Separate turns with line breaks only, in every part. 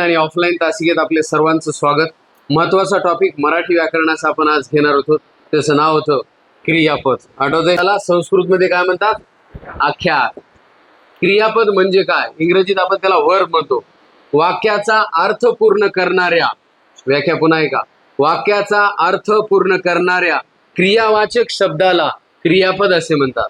आणि ऑफलाईन तासिकेत आपले सर्वांचं स्वागत. महत्त्वाचा टॉपिक मराठी व्याकरणाचा आपण आज घेणार होतो. त्याचं नाव होतं क्रियापद. आठवतंय त्याला? संस्कृत मध्ये काय म्हणतात? आख्या. क्रियापद म्हणजे काय? इंग्रजीत आपण त्याला वर्ब म्हणतो. वाक्याचा अर्थ पूर्ण करणाऱ्या. व्याख्या पुन्हा ऐका. वाक्याचा अर्थ पूर्ण करणाऱ्या क्रियावाचक शब्दाला क्रियापद असे म्हणतात.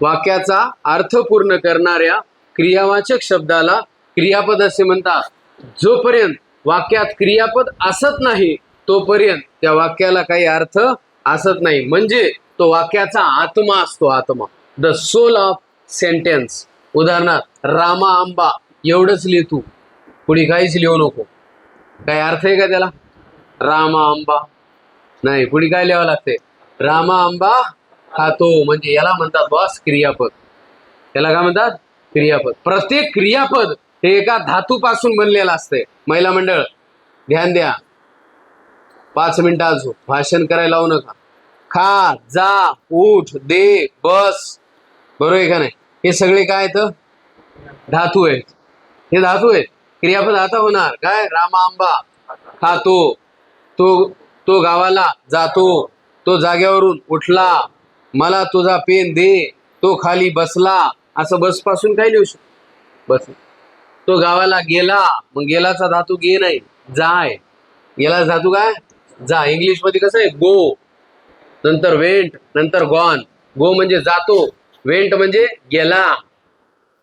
वाक्याचा अर्थ पूर्ण करणाऱ्या क्रियावाचक शब्दाला क्रियापद असे म्हणतात. जोपर्यंत वाक्यात क्रियापद असत नाही तोपर्यंत त्या वाक्याला काही अर्थ असत नाही. म्हणजे तो वाक्याचा आत्मा असतो आत्मा. द सोल ऑफ सेंटेन्स उदाहरणार्थ रामा आंबा एवढंच लिह तू. पुढे काहीच लिहू नको. काय अर्थ आहे का त्याला? रामा आंबा. नाही पुढे काय लिहावं लागते? रामा आंबा खातो. म्हणजे याला म्हणतात बॉस क्रियापद. याला काय म्हणतात? क्रियापद. प्रत्येक क्रियापद हे एका धातूपासून बनलेलं असते महिला मंडळ ध्यान द्या. पाच मिनिटं अजून. भाषण करायला लावू नका. खा जा उठ दे बस. बरोबर आहे का नाही? हे सगळे काय आहेत? धातू आहेत. हे धातू आहेत. क्रियापद आता होणार. काय? रामा आंबा खातो तो तो गावाला जातो. तो जाग्यावरून उठला. मला तुझा पेन दे. तो खाली बसला. असं बसपासून काय लिहू शकतो? बस. तो गावाला गेला मग गेलाचा धातू गे नाही जाय गेला धातू काय? जा. इंग्लिशमध्ये कसं आहे? गो नंतर वेंट नंतर गॉन गो म्हणजे जातो. वेंट म्हणजे गेला.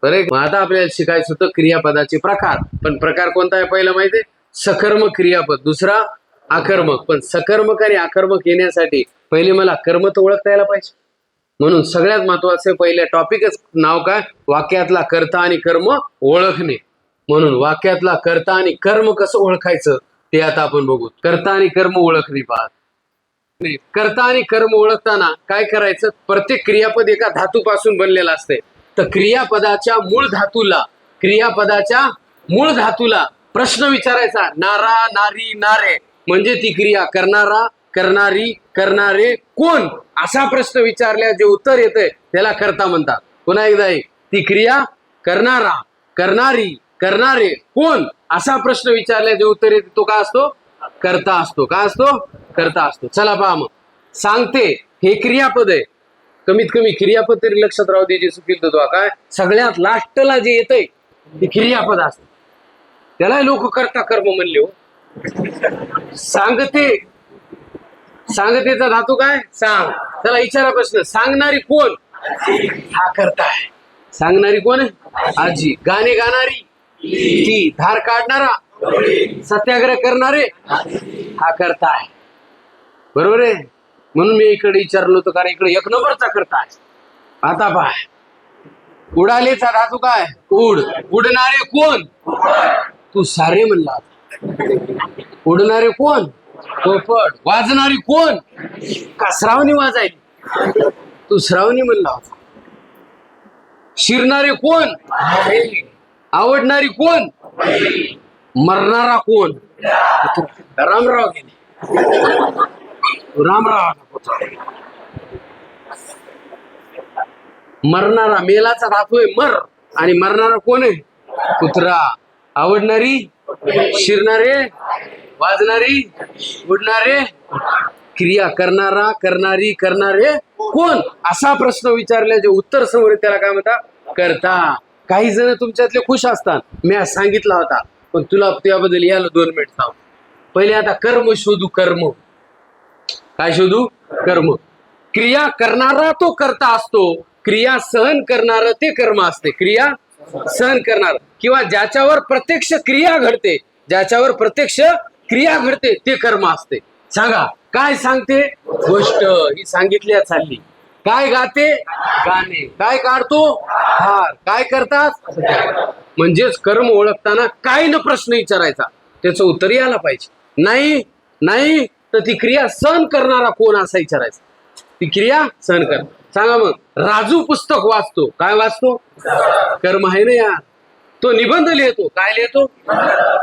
बरे आता आपल्याला शिकायचं होतं क्रियापदाचे प्रकार. पण प्रकार कोणता आहे पहिला माहिती आहे? सकर्मक क्रियापद. दुसरा आकर्मक पण सकर्मक आणि आकर्मक येण्यासाठी पहिले मला कर्म तर ओळखता यायला पाहिजे. म्हणून सगळ्यात महत्वाचं पहिल्या टॉपिकच नाव काय? वाक्यातला कर्ता आणि कर्म ओळखणे. म्हणून वाक्यातला कर्ता आणि कर्म कसं ओळखायचं ते आता आपण बघू. कर्ता आणि कर्म ओळखली पाहत. कर्ता आणि कर्म ओळखताना काय करायचं? प्रत्येक क्रियापद एका धातूपासून बनलेलं असते तर क्रियापदाच्या मूळ धातूला क्रियापदाच्या मूळ धातूला प्रश्न विचारायचा. नारा नारी नारे. म्हणजे ती क्रिया करणारा करणारी करणारे कोण? असा प्रश्न विचारल्या जे उत्तर येते त्याला करता म्हणतात. पुन्हा एकदा एक. ती क्रिया करणारा करणारी करणारे कोण? असा प्रश्न विचारल्या जे उत्तर येते तो काय असतो? करता असतो. काय असतो? करता असतो. चला पहा मग. सांगते हे क्रियापद आहे. कमीत कमी क्रियापद तरी लक्षात राहू दे जे चुकील तो काय? सगळ्यात लास्टला जे येतंय ते क्रियापद असत. त्याला लोक करता कर्म म्हणले हो. सांगते. सांगतेचा धातू काय? सांग. त्याला विचारा प्रश्न. सांगणारी कोण? हा करता आहे. सांगणारी कोण? आहे आजी. गाणे गाणारी. ती धार काढणारा सत्याग्रह करणारे हा करता आहे बरोबर आहे? म्हणून मी इकडे विचारलो होतो कारण इकडे एक नंबरचा करता आहे. आता पाय उडालेचा धातू काय? उड. उडणारे कोण? तू सारे म्हणला उडणारे कोण? पोपट. वाजणारी कोण? का श्रावणी वाजायली? तू श्रावणी म्हणला होता. शिरणारे कोण? आवडणारी कोण? मरणारा कोण? रामराव गेले. रामराव मरणारा मेलाचा धातू आहे मर. आणि मरणारा कोण आहे? कुत्रा. आवडणारी? शिरणारे? वाजणारी? उडणारे? क्रिया करणारा करणारी करणारे कोण? असा प्रश्न विचारल्याचे जे उत्तर समोर त्याला काय म्हणतात? करता. काही जण तुमच्यातले खुश असतात. मी आज सांगितला होता पण तुला त्याबद्दल यायला दोन मिनिट थांब. पहिले आता कर्म शोधू कर्म. काय शोधू? कर्म. क्रिया करणारा तो करता असतो. क्रिया सहन करणार ते कर्म असते. क्रिया सहन करणार. किंवा ज्याच्यावर प्रत्यक्ष क्रिया घडते ज्याच्यावर प्रत्यक्ष क्रिया घडते ते कर्म असते. सांगा काय सांगते? गोष्ट ही सांगितल्या चालली. काय गाते? गाणे. काय काढतो? हार. काय करतात? म्हणजेच कर्म ओळखताना काय न प्रश्न विचारायचा. त्याचं उत्तर यायला पाहिजे. नाही नाही तर ती क्रिया सहन करणारा कोण असा विचारायचा? ती क्रिया सहन कर. सांगा मग राजू पुस्तक वाचतो. काय वाचतो? कर्म आहे ना यार. तो निबंध लिहितो. काय लिहितो?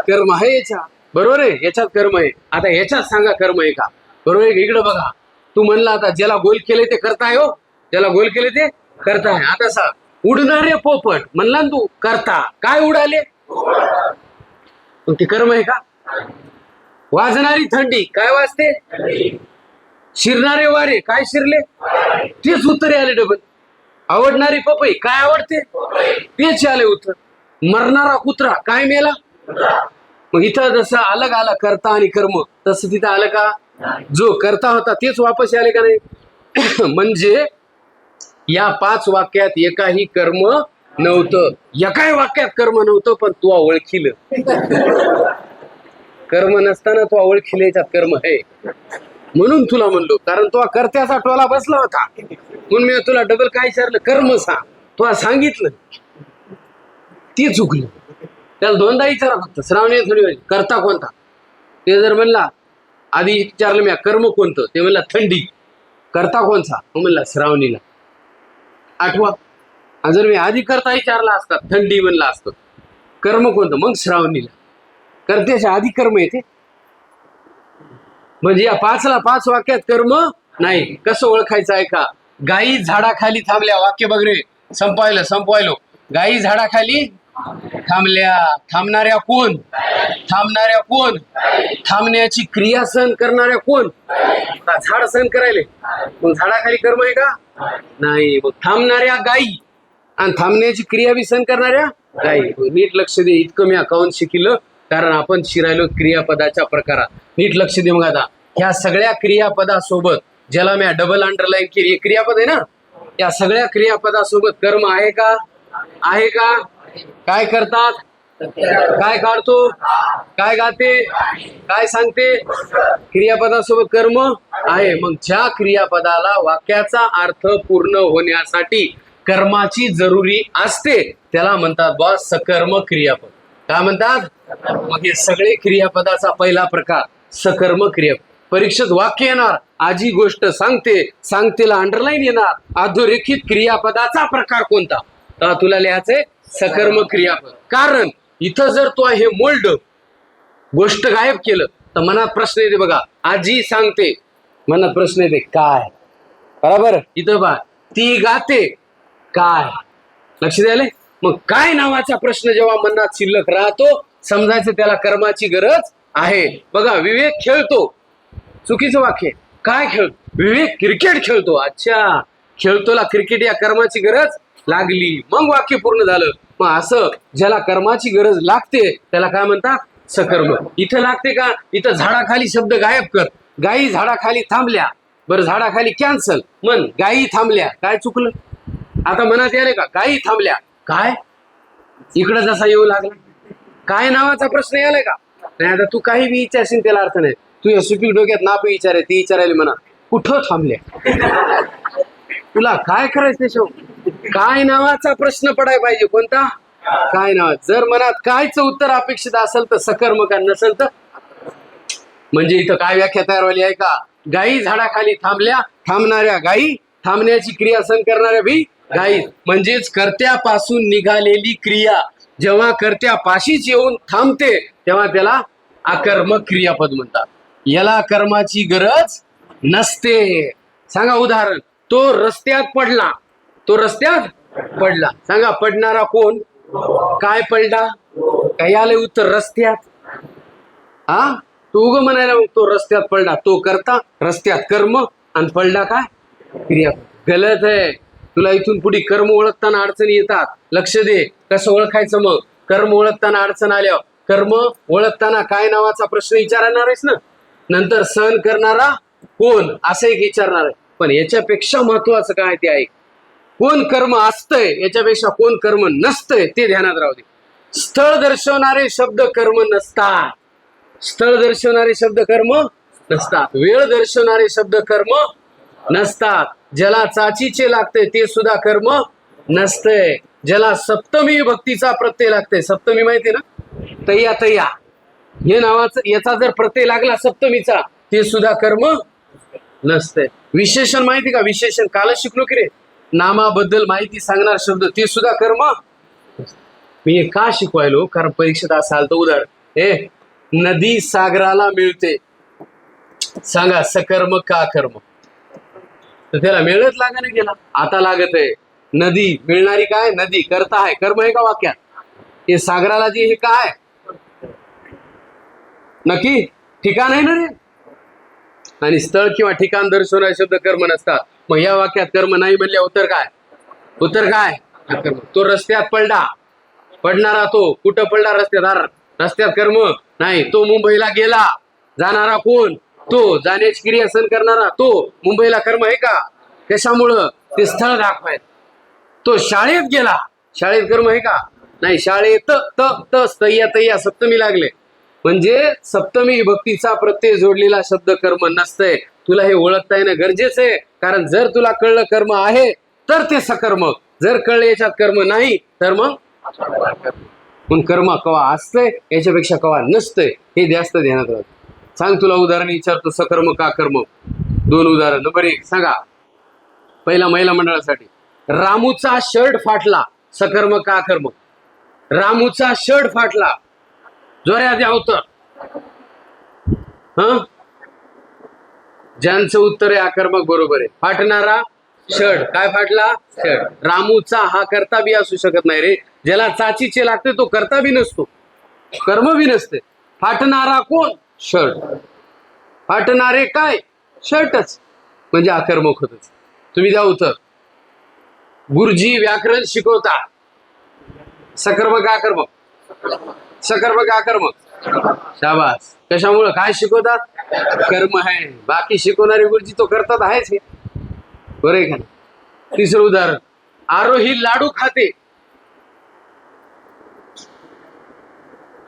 कर्म आहे याच्या बरोबर आहे? याच्यात कर्म आहे. आता याच्यात सांगा कर्म आहे का? बरोबर आहे? इकडे बघा. तू म्हणला आता ज्याला गोल केले ते करताय हो. ज्याला गोल केले ते करताय. आता सांग उडणारे पोपट म्हणला ना तू करता. काय उडाले? मग ते कर्म आहे का? वाजणारी थंडी काय वाजते? शिरणारे वारे काय शिरले? तेच उत्तरे आले डबल. आवडणारी पपई काय आवडते? तेच आले उत्तर. मरणारा कुत्रा काय मेला? मग इथं जसं अलग आला करता आणि कर्म तसं तिथं आलं का? जो करता होता तेच वापस आले का नाही? म्हणजे या पाच वाक्यात एकाही कर्म नव्हतं. एकाही वाक्यात कर्म नव्हतं पण तू ओळखील. कर्म नसताना तू ओळखील याच्यात कर्म आहे. म्हणून तुला म्हणलो कारण तो कर्त्याचा टोला बसला होता. म्हणून मी तुला डबल काय विचारलं? कर्म सांग. तुला सांगितलं. ते चुकली. त्याला दोनदा विचारा फक्त. श्रावणी थोडी करता कोणता? ते जर म्हणला आधी विचारलं मी कर्म कोणतं? ते म्हणला थंडी. करता कोणचा? म्हणला श्रावणीला. आठवा. जर मी आधी करता विचारला असता थंडी म्हणला असतं कर्म कोणतं? मग श्रावणीला. कर्त्याच्या आधी कर्म येते. म्हणजे या पाचला पाच वाक्यात कर्म नाही. कसं ओळखायचं आहे का? गायी झाडाखाली थांबल्या. वाक्य बघ रे. संपवायला संपवायलो. गायी झाडाखाली थांबल्या थांबणाऱ्या कोण? थांबणाऱ्या कोण? थांबण्याची क्रिया सहन करणाऱ्या कोण? झाड सहन करायले. मग झाडाखाली कर्म आहे का? नाही. मग थांबणाऱ्या गायी आणि थांबण्याची क्रिया बी सहन करणाऱ्या गायी नीट लक्ष दे. इतकं मी अकाउंट शिकिलं कारण आपण शिरायलो क्रियापदाच्या प्रकारात. नीट लक्ष दे मग आता. ह्या सगळ्या क्रियापदासोबत ज्याला मी डबल अंडरलाईन केली क्रियापद आहे ना? या सगळ्या क्रियापदासोबत कर्म आहे का? आहे का? काय करतात? काय काढतो? काय गाते? काय सांगते? क्रियापदासोबत कर्म आहे. मग ज्या क्रियापदाला वाक्याचा अर्थ पूर्ण होण्यासाठी कर्माची जरुरी असते त्याला म्हणतात बा सकर्म क्रियापद. काय म्हणतात? मग हे सगळे क्रियापदाचा पहिला प्रकार सकर्म क्रियापद. परीक्षेत वाक्य येणार आजी गोष्ट सांगते सांगतेला अंडरलाईन येणार. अधोरेखित क्रियापदाचा प्रकार कोणता? तुला लिहायचंय सकर्म क्रियापद कारण इथं जर तो हे मोल्ड गोष्ट गायब केलं तर मनात प्रश्न येते बघा. आजी सांगते मनात प्रश्न येते काय? बरोबर? इथं बा ती गाते काय? लक्ष द्यायला मग काय नावाचा प्रश्न जेव्हा मनात शिल्लक राहतो समजायचं त्याला कर्माची गरज आहे. बघा विवेक खेळतो. चुकीचं वाक्य काय खेळ? विवेक क्रिकेट खेळतो. अच्छा. खेळतोला क्रिकेट या कर्माची गरज लागली. मग वाक्य पूर्ण झालं. मग असं ज्याला कर्माची गरज लागते त्याला काय म्हणतात सकर्म. इथं लागते का? इथं झाडाखाली शब्द गायब कर. गायी झाडाखाली थांबल्या. बरं झाडाखाली कॅन्सल मन गायी थांबल्या. काय चुकलं? आता मनात यायला का? गायी थांबल्या. काय? इकडं जसा येऊ लागला. काय नावाचा प्रश्न यायलाय का? नाही आता तू काही बी विचारशील त्याला अर्थ नाही. तू या सुपीक डोक्यात नाप विचार आहे ती विचारायला म्हणा. कुठं थांबल्या? तुला काय करायचं शो काय नावाचा प्रश्न पडायला पाहिजे कोणता? काय नाव? जर मनात कायच उत्तर अपेक्षित असेल तर सकर्मकां नसेल तर म्हणजे इथं काय व्याख्या तयार झाली आहे का? गायी झाडाखाली थांबल्या थांबणाऱ्या गायी थांबण्याची क्रिया सहन करणाऱ्या भी गायी. म्हणजेच कर्त्यापासून निघालेली क्रिया. जेव्हा कर्त्या पाशीच येऊन थांबते तेव्हा त्याला आकर्मक क्रियापद म्हणतात. याला कर्माची गरज नसते. सांगा उदाहरण. तो रस्त्यात पडला. तो रस्त्यात पडला. सांगा पडणारा कोण? काय पडला? काही आले उत्तर रस्त्यात. हा? तू उग म्हणायला मग तो रस्त्यात पडला. तो करता रस्त्यात कर्म आणि पडला काय? क्रिया. गलत आहे. तुला इथून पुढे कर्म ओळखताना अडचणी येतात. लक्ष दे. कसं ओळखायचं मग? कर्म ओळखताना अडचण आल्यावर कर्म ओळखताना काय नावाचा प्रश्न विचारणार आहेस ना? नंतर सहन करणारा कोण? असं एक विचारणार आहे. पण याच्यापेक्षा महत्वाचं काय ते आहे? कोण कर्म असतंय याच्यापेक्षा कोण कर्म नसतंय ते ध्यानात राहू दे. स्थळ दर्शवणारे शब्द कर्म नसतात. स्थळ दर्शवणारे शब्द कर्म नसतात. वेळ दर्शवणारे शब्द कर्म नसतात. ज्याला चाचीचे लागते ते सुद्धा कर्म नसतंय. ज्याला सप्तमी भक्तीचा प्रत्यय लागते सप्तमी माहिती ना? तय्या तय्या हे नावाचं याचा जर प्रत्यय लागला सप्तमीचा ते सुद्धा कर्म नसतंय विशेषण माहिती का? विशेषण कालच शिकलो की रे. नामाबद्दल माहिती सांगणार शब्द ते सुद्धा कर्म. मी हे का शिकवायलो? कारण परीक्षेत असाल तर उदाहरण. हे नदी सागराला मिळते. सांगा सकर्म का कर्म? तर त्याला मिळत लागाने गेला. आता लागत आहे. नदी मिळणारी काय? नदी करता आहे. कर्म आहे का वाक्यात? हे सागराला जी हे काय? नक्की? ठिकाण आहे ना रे? आणि स्थळ किंवा ठिकाण दर्शवणारे शब्द कर्म नसतात. मग या वाक्यात कर्म नाही म्हणले उत्तर काय? उत्तर काय? तो रस्त्यात पडला. पडणारा तो. कुठं पडला रस्त्यात? रस्त्यात कर्म? नाही. तो मुंबईला गेला. जाणारा कोण? तो. जाण्याची क्रिया सण करणारा तो. मुंबईला कर्म आहे का? कशामुळं? ते स्थळ दाखवाय तो शाळेत गेला. शाळेत कर्म आहे का? नाही. शाळेत त त तय्या तय्या सप्तमी लागले. म्हणजे सप्तमी विभक्तीचा प्रत्यय जोडलेला शब्द कर्म नसतंय. तुला हे ओळखता येणं गरजेचं आहे. कारण जर तुला कळलं कर्म आहे तर ते सकर्मक जर कळलं याच्यात कर्म नाही तर मग? पण कर्म कवा असतंय याच्यापेक्षा कवा नसतंय हे जास्त ध्यानात राहत. सांग तुला उदाहरण विचारतो सकर्म का कर्म? दोन उदाहरण. नंबर एक सांगा. पहिला महिला मंडळासाठी. रामूचा शर्ट फाटला सकर्म का कर्म? रामूचा शर्ट फाटला जोऱ्या द्या उत्तर. ह? ज्यांचं उत्तर आहे आकर्मक बरोबर आहे. फाटणारा षड. काय फाटला? षड. रामूचा हा करता बी असू शकत नाही रे. ज्याला चाचीचे लागते तो करता बी नसतो. कर्म बी नसते. फाटणारा कोण? शर्ट फाटणारे काय? शर्टच म्हणजे आकर्मक होतच. तुम्ही द्या उत्तर. गुरुजी व्याकरण शिकवता. सकर्मक आकर्मक. सकर्मक आकर्मक शाबास. कशामुळं? काय शिकवतात? कर्म आहे. बाकी शिकवणारे गुरुजी तो करतात आहेच हे. बरं आहे का तिसरं उदाहरण. आरोही लाडू खाते.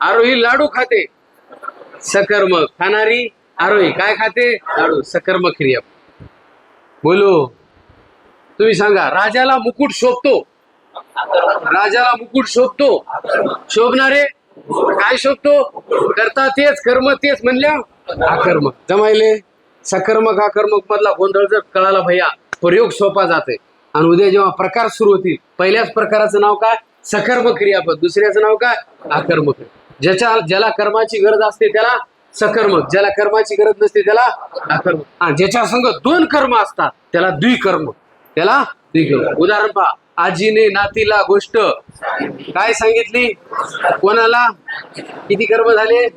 आरोही लाडू खाते. सकर्मक खाणारी आरोही. काय खाते? लाडू. सकर्मक क्रिया. बोलो. तुम्ही सांगा राजाला मुकुट शोभतो. राजाला मुकुट शोभतो. शोभणारे काय शोधतो करता तेच कर्म तेच म्हणल्या आकर्मक जमायले सकर्मक आकर्मक मधला गोंधळ जर कळाला भैया प्रयोग सोपा जाते आणि उद्या जेव्हा प्रकार सुरू होतील पहिल्याच प्रकाराचं नाव काय? सकर्म क्रियापद. दुसऱ्याचं नाव काय? आकर्मक ज्याच्या ज्याला कर्माची गरज असते त्याला सकर्मक ज्याला कर्माची गरज नसते त्याला अकर्मक हा ज्याच्या संग दोन कर्म असतात त्याला द्विकर्म. त्याला द्विकर्म. उदाहरण पहा. आजीने नातीला गोष्ट काय सांगितली? कोणाला? किती कर्म झाले?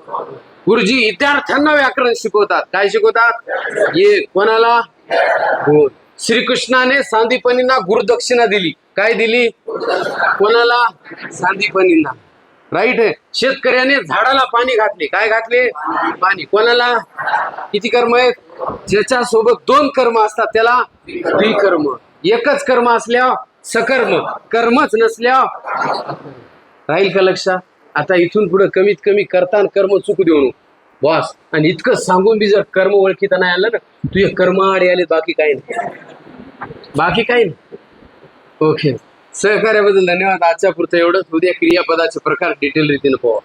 गुरुजी विद्यार्थ्यांना व्याकरण शिकवतात. काय शिकवतात? ये कोणाला? श्रीकृष्णाने सांदीपनींना गुरुदक्षिणा दिली. काय दिली? कोणाला? सांदीपनींना. राईट आहे? शेतकऱ्याने झाडाला पाणी घातले. काय घातले? पाणी. कोणाला? किती कर्म आहेत? ज्याच्या सोबत दोन कर्म असतात त्याला द्विकर्म. एकच कर्म असल्या सकर्म. कर्मच नसल्या. राहील का लक्षात आता इथून पुढे कमीत कमी करताना कर्म चुकू देऊ बॉस आणि इतकं सांगून बी जर कर्म ओळखीता नाही आलं ना तुझे कर्म आडे आले बाकी काही नाही. बाकी काही नाही. ओके. सहकार्याबद्दल धन्यवाद. आजच्या पुरतं एवढंच. उद्या क्रियापदाचे प्रकार डिटेल रीतीने पोहा